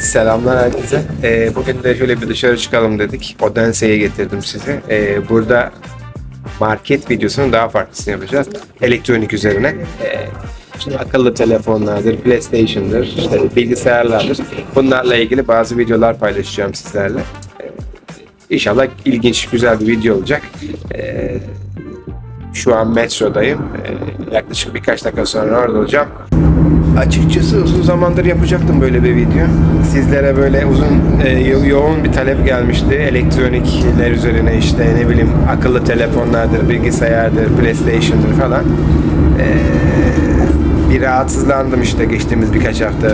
Selamlar herkese. Ee, bugün de şöyle bir dışarı çıkalım dedik. Odense'ye getirdim sizi. Ee, burada market videosunun daha farklısını yapacağız. Elektronik üzerine. Ee, işte akıllı telefonlardır, PlayStation'dır, işte bilgisayarlardır. Bunlarla ilgili bazı videolar paylaşacağım sizlerle. Ee, İnşallah ilginç, güzel bir video olacak. Ee, şu an metrodayım. Ee, yaklaşık birkaç dakika sonra orada olacağım. Açıkçası uzun zamandır yapacaktım böyle bir video. Sizlere böyle uzun e, yo- yoğun bir talep gelmişti. Elektronikler üzerine işte ne bileyim akıllı telefonlardır, bilgisayardır, PlayStation'dır falan. E, bir rahatsızlandım işte geçtiğimiz birkaç hafta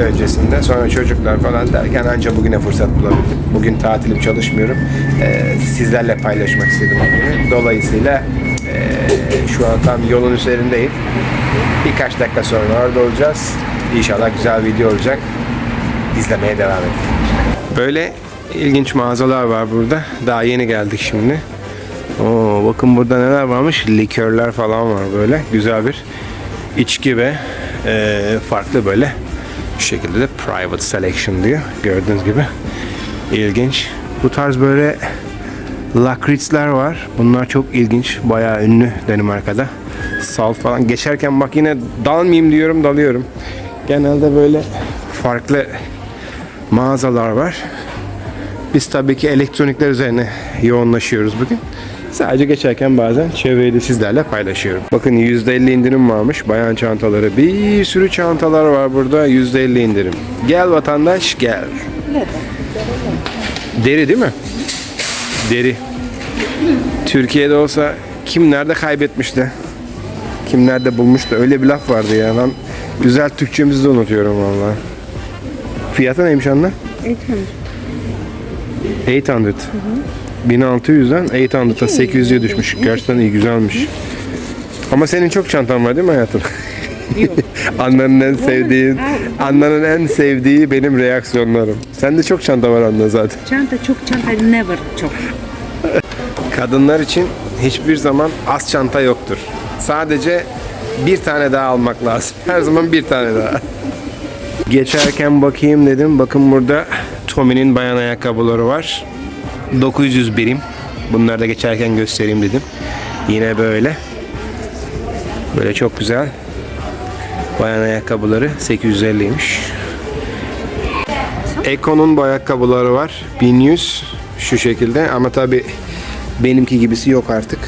öncesinde. Sonra çocuklar falan derken anca bugüne fırsat bulabildim. Bugün tatilim çalışmıyorum. E, sizlerle paylaşmak istedim bugünü. Dolayısıyla e, şu an tam yolun üzerindeyim. Birkaç dakika sonra orada olacağız. İnşallah güzel video olacak. İzlemeye devam edin. Böyle ilginç mağazalar var burada. Daha yeni geldik şimdi. Oo, bakın burada neler varmış. Likörler falan var böyle. Güzel bir içki ve e, farklı böyle şu şekilde de private selection diyor. Gördüğünüz gibi. İlginç. Bu tarz böyle lakritzler var. Bunlar çok ilginç. Bayağı ünlü Danimarka'da. Salt falan. Geçerken bak yine dalmayayım diyorum dalıyorum. Genelde böyle farklı mağazalar var. Biz tabii ki elektronikler üzerine yoğunlaşıyoruz bugün. Sadece geçerken bazen çevreyi de sizlerle paylaşıyorum. Bakın %50 indirim varmış. Bayan çantaları. Bir sürü çantalar var burada. %50 indirim. Gel vatandaş gel. Deri değil mi? Deri. Türkiye'de olsa kim nerede kaybetmişti? Kim nerede bulmuştu? Öyle bir laf vardı ya. Ben güzel Türkçemizi de unutuyorum vallahi. Fiyatı neymiş anne? 800. 1600'den 800'a 800'e düşmüş. Gerçekten iyi güzelmiş. Ama senin çok çantan var değil mi hayatım? Anna'nın en sevdiği, Anna'nın en sevdiği benim reaksiyonlarım. Sende çok çanta var Anna zaten. Çanta çok çanta never çok. Kadınlar için hiçbir zaman az çanta yoktur. Sadece bir tane daha almak lazım. Her zaman bir tane daha. Geçerken bakayım dedim. Bakın burada Tommy'nin bayan ayakkabıları var. 900 birim. Bunları da geçerken göstereyim dedim. Yine böyle. Böyle çok güzel. Bayan ayakkabıları 850'ymiş. Eko'nun bu ayakkabıları var. 1100 şu şekilde ama tabi benimki gibisi yok artık.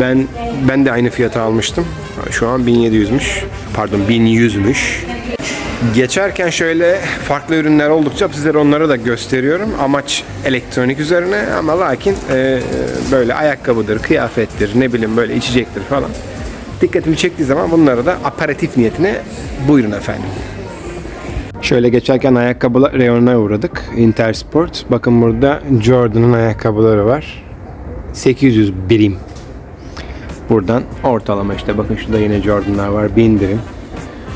Ben ben de aynı fiyata almıştım. Şu an 1700'müş. Pardon 1100'müş. Geçerken şöyle farklı ürünler oldukça sizlere onları da gösteriyorum. Amaç elektronik üzerine ama lakin e, böyle ayakkabıdır, kıyafettir, ne bileyim böyle içecektir falan. Dikkatimi çektiği zaman bunları da aperatif niyetine buyurun efendim. Şöyle geçerken ayakkabılar reyonuna uğradık. Intersport. Bakın burada Jordan'ın ayakkabıları var. 800 birim. Buradan ortalama işte bakın şurada yine Jordan'lar var. 1000 birim.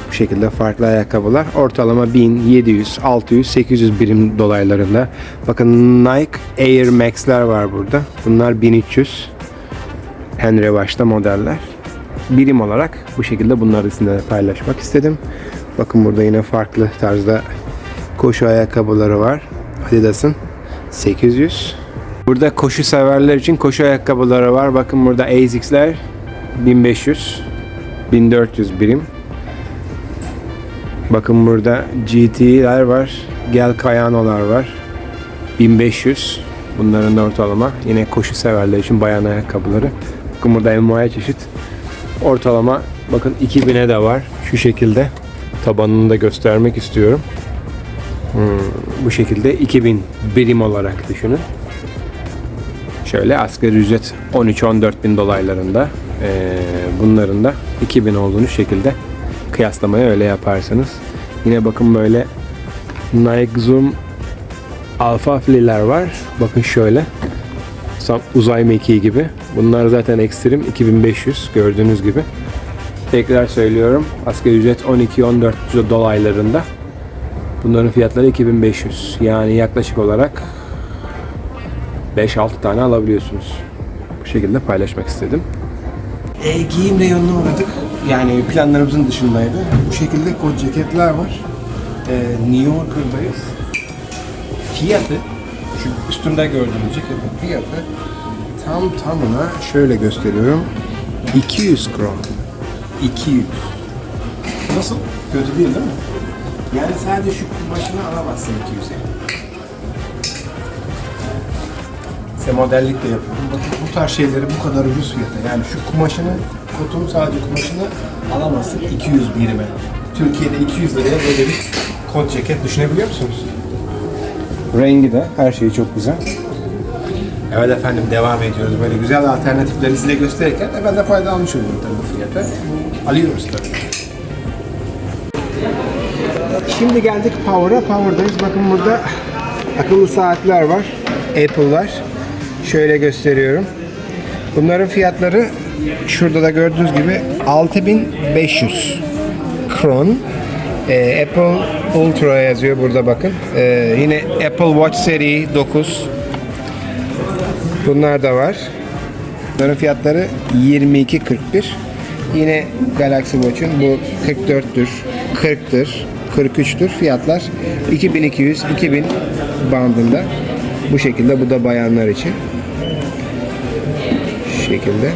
Bu şekilde farklı ayakkabılar. Ortalama 1000, 700, 600, 800 birim dolaylarında. Bakın Nike Air Max'ler var burada. Bunlar 1300. En revaçta modeller. Birim olarak bu şekilde bunları sizinle paylaşmak istedim. Bakın burada yine farklı tarzda koşu ayakkabıları var. Adidas'ın 800. Burada koşu severler için koşu ayakkabıları var. Bakın burada ASICS'ler 1500 1400 birim. Bakın burada GT'ler var. Gel Kayano'lar var. 1500. Bunların da ortalama. Yine koşu severler için bayan ayakkabıları. Bakın burada envai çeşit. Ortalama bakın 2000'e de var. Şu şekilde. Tabanını da göstermek istiyorum. Hmm, bu şekilde 2000 birim olarak düşünün. Şöyle asgari ücret 13-14 bin dolaylarında. Ee, bunların da 2000 olduğunu şekilde kıyaslamaya öyle yaparsanız. Yine bakın böyle Nike Zoom Alpha Fli'ler var. Bakın şöyle. Uzay mekiği gibi. Bunlar zaten ekstrem 2500 gördüğünüz gibi. Tekrar söylüyorum. Asgari ücret 12-14 dolaylarında. Bunların fiyatları 2500. Yani yaklaşık olarak 5-6 tane alabiliyorsunuz. Bu şekilde paylaşmak istedim. E, giyim reyonuna uğradık. Yani planlarımızın dışındaydı. Bu şekilde kot ceketler var. e, New Yorker'dayız. Fiyatı, şu üstümde gördüğünüz ceketin fiyatı tam tamına şöyle gösteriyorum. 200 kron. 200. Nasıl? Kötü değil değil mi? Yani sadece şu kumaşını alamazsın 200'e. Size modellik de yapıyorum. Bakın bu tarz şeyleri bu kadar ucuz fiyata. Yani şu kumaşını, kotun sadece kumaşını alamazsın 200 birime. Türkiye'de 200 liraya böyle bir kot ceket düşünebiliyor musunuz? Rengi de her şeyi çok güzel. Evet efendim devam ediyoruz. Böyle güzel alternatifleri size gösterirken de ben de fayda almış oluyorum tabii bu fiyata. Alıyoruz tabii. Şimdi geldik Power'a. Power'dayız. Bakın burada akıllı saatler var. Apple var. Şöyle gösteriyorum. Bunların fiyatları şurada da gördüğünüz gibi 6500 kron. Ee, Apple Ultra yazıyor burada bakın. Ee, yine Apple Watch seri 9. Bunlar da var. Bunların fiyatları 22.41. Yine Galaxy Watch'un bu 44'tür, 40'tır, 43'tür fiyatlar 2200-2000 bandında. Bu şekilde bu da bayanlar için. Şu şekilde.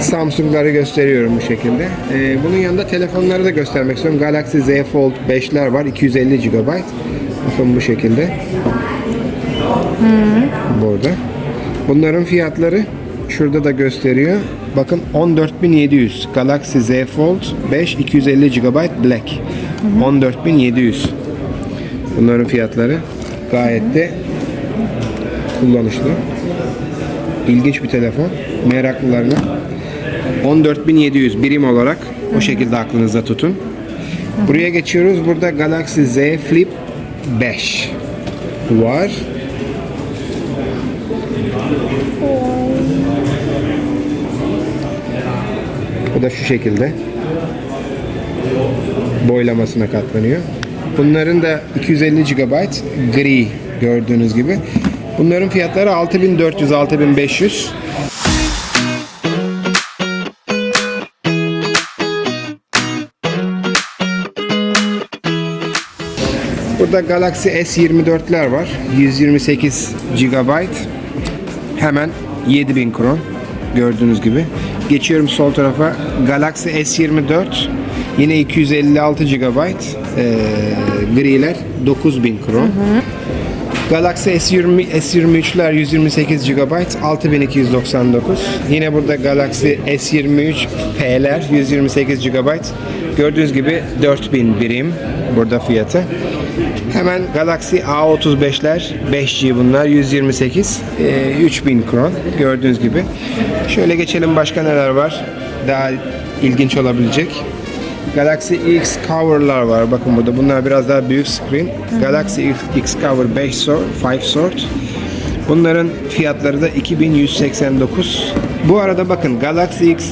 Samsung'ları gösteriyorum bu şekilde. Ee, bunun yanında telefonları da göstermek istiyorum. Galaxy Z Fold 5'ler var. 250 GB. Bakın bu şekilde. Burada. Bunların fiyatları şurada da gösteriyor. Bakın 14700 Galaxy Z Fold 5 250 GB Black. 14700. Bunların fiyatları gayet de kullanışlı. İlginç bir telefon. Meraklılarına 14700 birim olarak o şekilde aklınızda tutun. Buraya geçiyoruz. Burada Galaxy Z Flip 5 var. Da şu şekilde. Boylamasına katlanıyor. Bunların da 250 GB gri gördüğünüz gibi. Bunların fiyatları 6400-6500. Burada Galaxy S24'ler var. 128 GB. Hemen 7000 kron. Gördüğünüz gibi. Geçiyorum sol tarafa. Galaxy S24 yine 256 GB. Ee, griler 9000 kron. Galaxy S20 S23'ler 128 GB 6299. Yine burada Galaxy S23 F'ler 128 GB. Gördüğünüz gibi 4000 birim burada fiyatı. Hemen Galaxy A35'ler 5G bunlar 128 e, 3000 kron gördüğünüz gibi. Şöyle geçelim başka neler var daha ilginç olabilecek. Galaxy X Cover'lar var. Bakın burada bunlar biraz daha büyük screen. Galaxy X Cover 5 sort, 5 sort. Bunların fiyatları da 2189. Bu arada bakın Galaxy X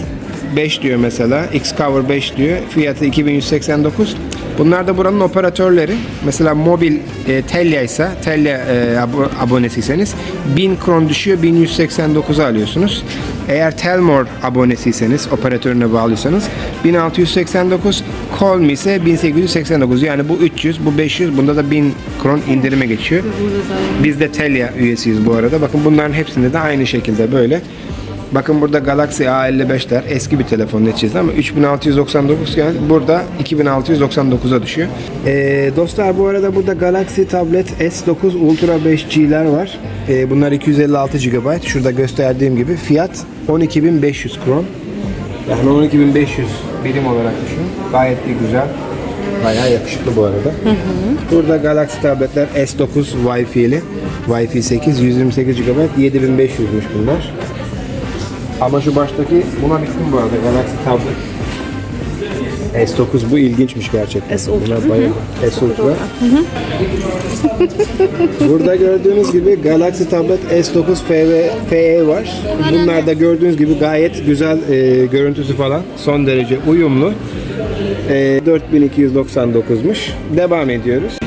5 diyor mesela. X Cover 5 diyor. Fiyatı 2189. Bunlar da buranın operatörleri. Mesela mobil e, Telia ise Telia e, abo- abonesiyseniz 1000 kron düşüyor 1189'a alıyorsunuz. Eğer Telmor abonesiyseniz operatörüne bağlıysanız 1689 Colm ise 1889 yani bu 300 bu 500 bunda da 1000 kron indirime geçiyor. Biz de Telia üyesiyiz bu arada. Bakın bunların hepsinde de aynı şekilde böyle. Bakın burada Galaxy A55'ler eski bir telefon neticesinde ama 3699 yani burada 2699'a düşüyor. Ee, dostlar bu arada burada Galaxy Tablet S9 Ultra 5G'ler var. Ee, bunlar 256 GB. Şurada gösterdiğim gibi fiyat 12.500 kron. Yani 12.500 birim olarak düşün. Gayet de güzel. Bayağı yakışıklı bu arada. Burada Galaxy tabletler S9 Wi-Fi'li. Wi-Fi 8 128 GB 7500'müş bunlar. Ama şu baştaki buna bittim bu arada Galaxy tablet. S9 bu ilginçmiş gerçekten. S Ultra. Buna bayıldım. S Ultra. Burada gördüğünüz gibi Galaxy Tablet S9 FE, FE var. Bunlar da gördüğünüz gibi gayet güzel e, görüntüsü falan. Son derece uyumlu. E, 4299'muş. Devam ediyoruz.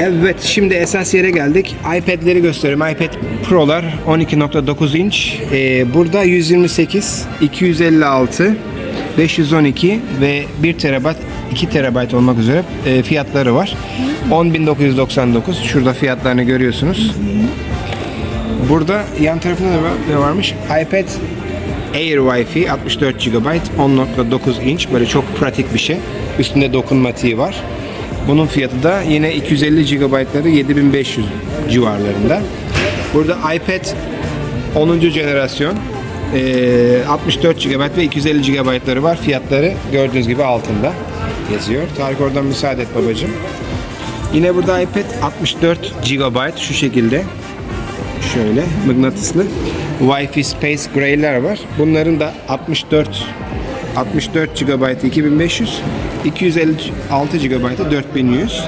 Evet şimdi esas yere geldik. iPad'leri gösteriyorum. iPad Pro'lar 12.9 inç. E, burada 128, 256, 512 ve 1 terabayt 2 terabayt olmak üzere e, fiyatları var. 10.999 şurada fiyatlarını görüyorsunuz. Burada yan tarafında da varmış? iPad Air Wi-Fi 64 GB 10.9 inç böyle çok pratik bir şey. Üstünde dokunmatiği var. Bunun fiyatı da yine 250 GB'ları 7500 civarlarında. Burada iPad 10. jenerasyon eee, 64 GB ve 250 GB'ları var. Fiyatları gördüğünüz gibi altında yazıyor. Tarık oradan müsaade et babacığım. Yine burada iPad 64 GB şu şekilde şöyle mıknatıslı Wi-Fi Space Grey'ler var. Bunların da 64 64 GB 2500, 256 GB 4100.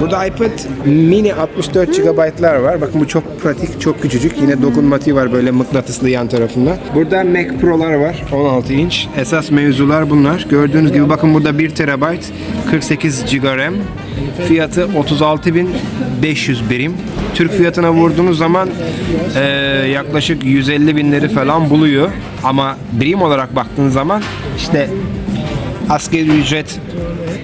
Burada iPad mini 64 GB'lar var. Bakın bu çok pratik, çok küçücük. Yine dokunmatiği var böyle mıknatıslı yan tarafında. Burada Mac Pro'lar var 16 inç. Esas mevzular bunlar. Gördüğünüz gibi bakın burada 1 TB 48 GB RAM. Fiyatı 36.500 birim. Türk fiyatına vurduğunuz zaman eee, yaklaşık 150 binleri falan buluyor. Ama birim olarak baktığınız zaman işte asgari ücret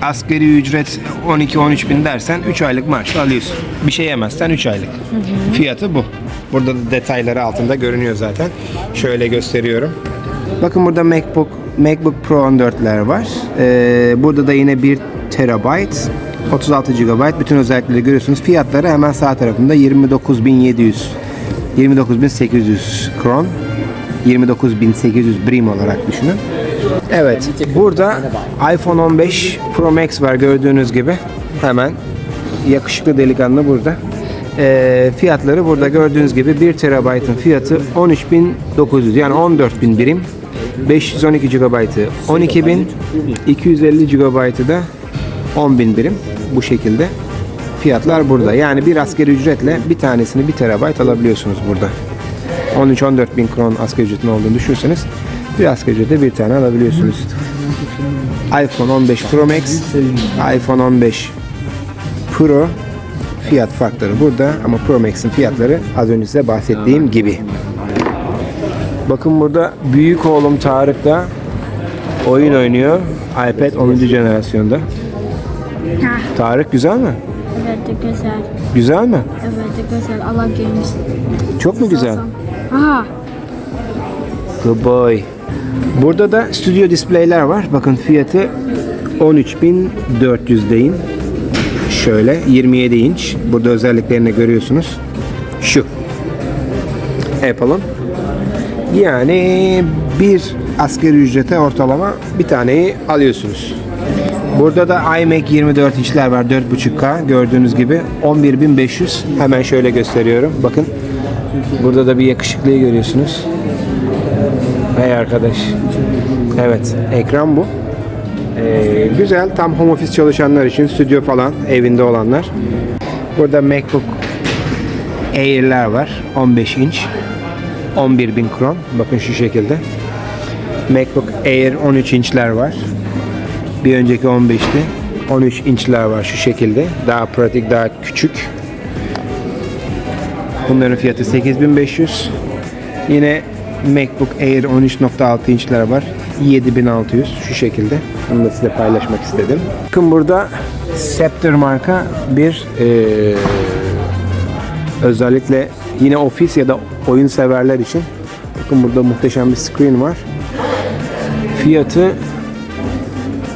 asgari ücret 12-13 bin dersen 3 aylık maaş alıyorsun. Bir şey yemezsen 3 aylık. Fiyatı bu. Burada da detayları altında görünüyor zaten. Şöyle gösteriyorum. Bakın burada MacBook MacBook Pro 14'ler var. Ee, burada da yine 1 terabayt 36 GB bütün özellikleri görüyorsunuz. Fiyatları hemen sağ tarafında 29.700 29.800 kron 29.800 birim olarak düşünün. Evet, burada iPhone 15 Pro Max var gördüğünüz gibi. Hemen yakışıklı delikanlı burada. Ee, fiyatları burada gördüğünüz gibi 1 terabaytın fiyatı 13.900 yani 14.000 birim. 512 GB'ı 12.000, 250 GB'ı da 10.000 birim bu şekilde. Fiyatlar burada. Yani bir asgari ücretle bir tanesini 1 terabayt alabiliyorsunuz burada. 13-14 bin kron asgari ücretin olduğunu düşünürseniz bir asgari bir tane alabiliyorsunuz. iPhone 15 Pro Max, iPhone 15 Pro fiyat farkları burada ama Pro Max'in fiyatları az önce size bahsettiğim gibi. Bakın burada büyük oğlum Tarık da oyun oynuyor. iPad 10. jenerasyonda. Tarık güzel mi? Evet de güzel. Güzel mi? Evet de güzel. Allah gelmiş. Çok mu güzel? Aha. Good boy. Burada da stüdyo display'ler var. Bakın fiyatı 13.400 deyin. Şöyle 27 inç. Burada özelliklerini görüyorsunuz. Şu. Apple'ın. Yani bir asgari ücrete ortalama bir taneyi alıyorsunuz. Burada da iMac 24 inçler var 4.5K gördüğünüz gibi 11.500 hemen şöyle gösteriyorum bakın burada da bir yakışıklıyı görüyorsunuz Hey arkadaş. Evet, ekran bu. Ee, güzel, tam home office çalışanlar için, stüdyo falan, evinde olanlar. Burada MacBook Air'ler var, 15 inç. 11.000 kron. Bakın şu şekilde. MacBook Air 13 inçler var. Bir önceki 15'ti. 13 inçler var şu şekilde. Daha pratik, daha küçük. Bunların fiyatı 8500. Yine MacBook Air 13.6 inçler var. 7600 şu şekilde. Bunu da size paylaşmak istedim. Bakın burada Scepter marka bir eee, özellikle yine ofis ya da oyun severler için bakın burada muhteşem bir screen var. Fiyatı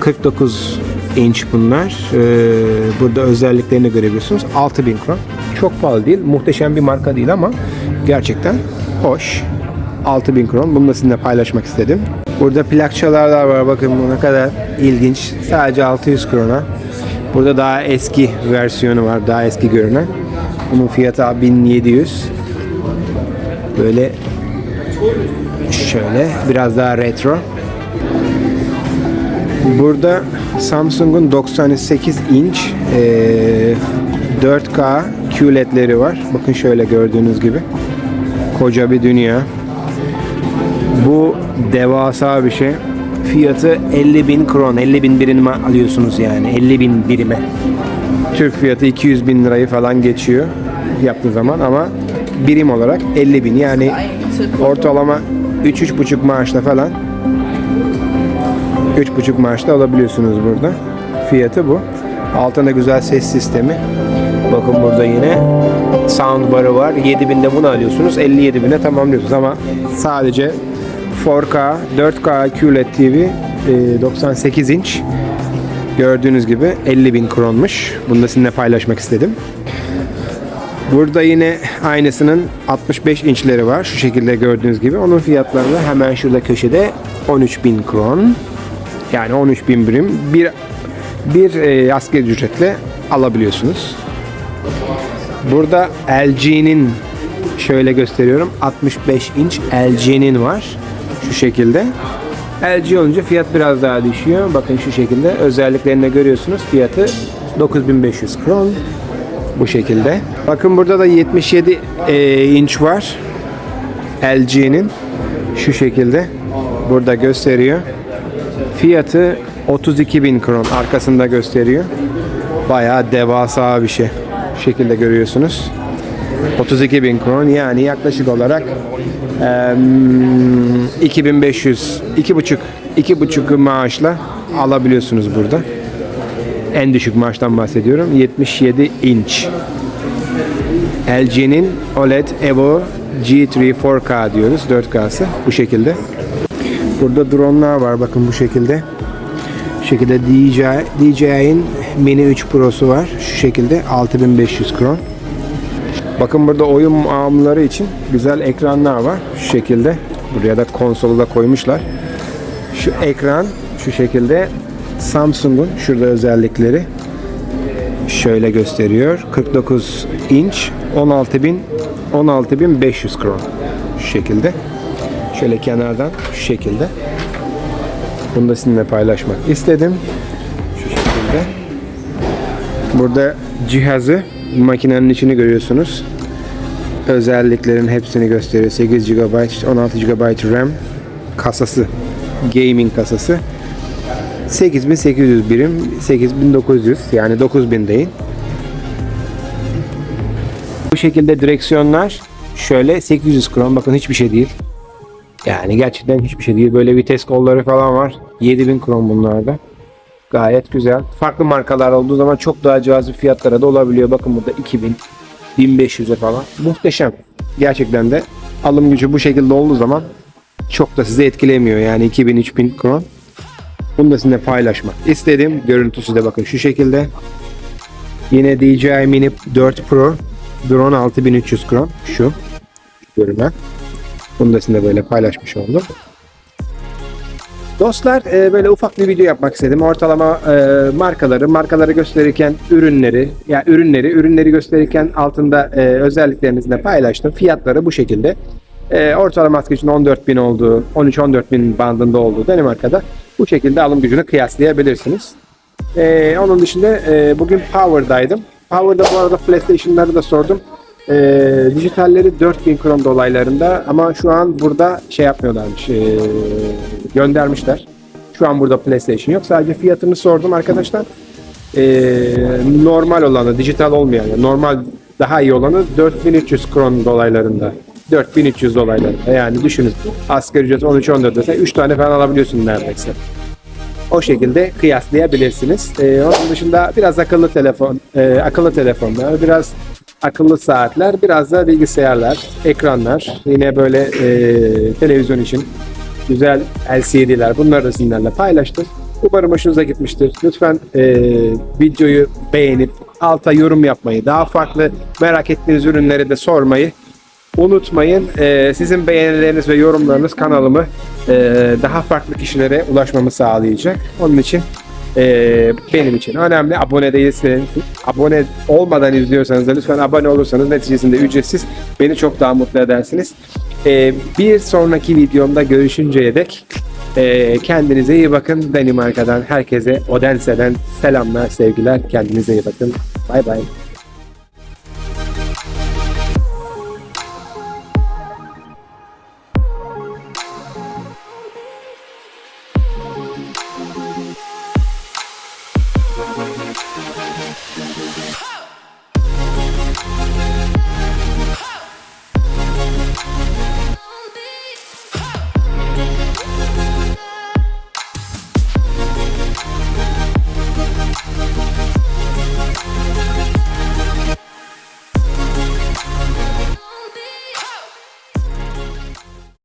49 inç bunlar. Ee, burada özelliklerini görebiliyorsunuz. 6000 kron. Çok pahalı değil. Muhteşem bir marka değil ama gerçekten hoş. 6000 kron. Bunu da sizinle paylaşmak istedim. Burada plak çalarlar var. Bakın bu ne kadar ilginç. Sadece 600 krona. Burada daha eski versiyonu var. Daha eski görünen. Bunun fiyatı 1700. Böyle şöyle biraz daha retro. Burada Samsung'un 98 inç eee, 4K QLED'leri var. Bakın şöyle gördüğünüz gibi. Koca bir dünya. Devasa bir şey. Fiyatı 50 bin kron. 50 bin birime alıyorsunuz yani. 50 bin birime. Türk fiyatı 200 bin lirayı falan geçiyor yaptığı zaman ama birim olarak 50 bin. Yani ortalama 3-3,5 maaşla falan 3,5 maaşla alabiliyorsunuz burada. Fiyatı bu. Altında güzel ses sistemi. Bakın burada yine sound barı var. 7000'de bunu alıyorsunuz. 57 bine tamamlıyorsunuz ama sadece 4K, 4K QLED TV e, 98 inç gördüğünüz gibi 50 bin kronmuş. Bunu da sizinle paylaşmak istedim. Burada yine aynısının 65 inçleri var. Şu şekilde gördüğünüz gibi. Onun fiyatları da hemen şurada köşede 13.000 kron. Yani 13.000 birim. Bir, bir e, ücretle alabiliyorsunuz. Burada LG'nin şöyle gösteriyorum 65 inç LG'nin var. Şu şekilde. LG olunca fiyat biraz daha düşüyor. Bakın şu şekilde özelliklerini de görüyorsunuz. Fiyatı 9500 kron. Bu şekilde. Bakın burada da 77 e, inç var. LG'nin şu şekilde burada gösteriyor. Fiyatı 32.000 kron arkasında gösteriyor. Bayağı devasa bir şey. Şu şekilde görüyorsunuz. 32.000 kron yani yaklaşık olarak em, 2500 2,5 2,5 maaşla alabiliyorsunuz burada. En düşük maaştan bahsediyorum. 77 inç. LG'nin OLED Evo G3 4K diyoruz. 4K'sı bu şekilde. Burada drone'lar var bakın bu şekilde. Şu şekilde DJI, DJI'nin Mini 3 Pro'su var. Şu şekilde 6500 kron. Bakın burada oyun mamulları için güzel ekranlar var. Şu şekilde. Buraya da konsolu da koymuşlar. Şu ekran şu şekilde Samsung'un şurada özellikleri şöyle gösteriyor. 49 inç 16.000 16.500 kron. Şu şekilde. Şöyle kenardan şu şekilde. Bunu da sizinle paylaşmak istedim. Şu şekilde. Burada cihazı makinenin içini görüyorsunuz. Özelliklerin hepsini gösteriyor. 8 GB, 16 GB RAM kasası. Gaming kasası. 8800 birim, 8900 yani 9000 değil. Bu şekilde direksiyonlar şöyle 800 kron bakın hiçbir şey değil. Yani gerçekten hiçbir şey değil. Böyle vites kolları falan var. 7000 kron bunlarda. Gayet güzel. Farklı markalar olduğu zaman çok daha cazip fiyatlara da olabiliyor. Bakın burada 2000, 1500'e falan. Muhteşem. Gerçekten de alım gücü bu şekilde olduğu zaman çok da sizi etkilemiyor. Yani 2000-3000 kron. Bunu da sizinle paylaşmak istedim. Görüntüsü de bakın şu şekilde. Yine DJI Mini 4 Pro drone 6300 kron. Şu görünen. Bunu da sizinle böyle paylaşmış oldum. Dostlar e, böyle ufak bir video yapmak istedim. Ortalama e, markaları, markaları gösterirken ürünleri, ya ürünleri, ürünleri gösterirken altında e, özelliklerini de paylaştım. Fiyatları bu şekilde. E, ortalama asgari için 14.000 olduğu, 13-14 bin bandında olduğu Danimarka'da bu şekilde alım gücünü kıyaslayabilirsiniz. E, onun dışında e, bugün Power'daydım. Power'da bu arada PlayStation'ları da sordum. E, dijitalleri 4000 kron dolaylarında ama şu an burada şey yapmıyorlarmış. e, göndermişler. Şu an burada PlayStation yok. Sadece fiyatını sordum arkadaşlar. E, normal olanı, dijital olmayan, normal daha iyi olanı 4300 kron dolaylarında. 4300 dolaylarında. Yani düşünün asgari ücret 13-14 dese 3 tane falan alabiliyorsun neredeyse. O şekilde kıyaslayabilirsiniz. Ee, onun dışında biraz akıllı telefon, e, akıllı telefonlar, biraz akıllı saatler, biraz da bilgisayarlar, ekranlar, yine böyle e, televizyon için güzel LCD'ler bunları da sizinlerle paylaştım. Umarım hoşunuza gitmiştir. Lütfen e, videoyu beğenip alta yorum yapmayı, daha farklı merak ettiğiniz ürünleri de sormayı unutmayın. Ee, sizin beğenileriniz ve yorumlarınız kanalımı e, daha farklı kişilere ulaşmamı sağlayacak. Onun için e, benim için önemli. Abone değilseniz, abone olmadan izliyorsanız da lütfen abone olursanız neticesinde ücretsiz beni çok daha mutlu edersiniz. Ee, bir sonraki videomda görüşünceye dek e, kendinize iyi bakın. Danimarka'dan herkese Odense'den selamlar, sevgiler. Kendinize iyi bakın. Bay bay.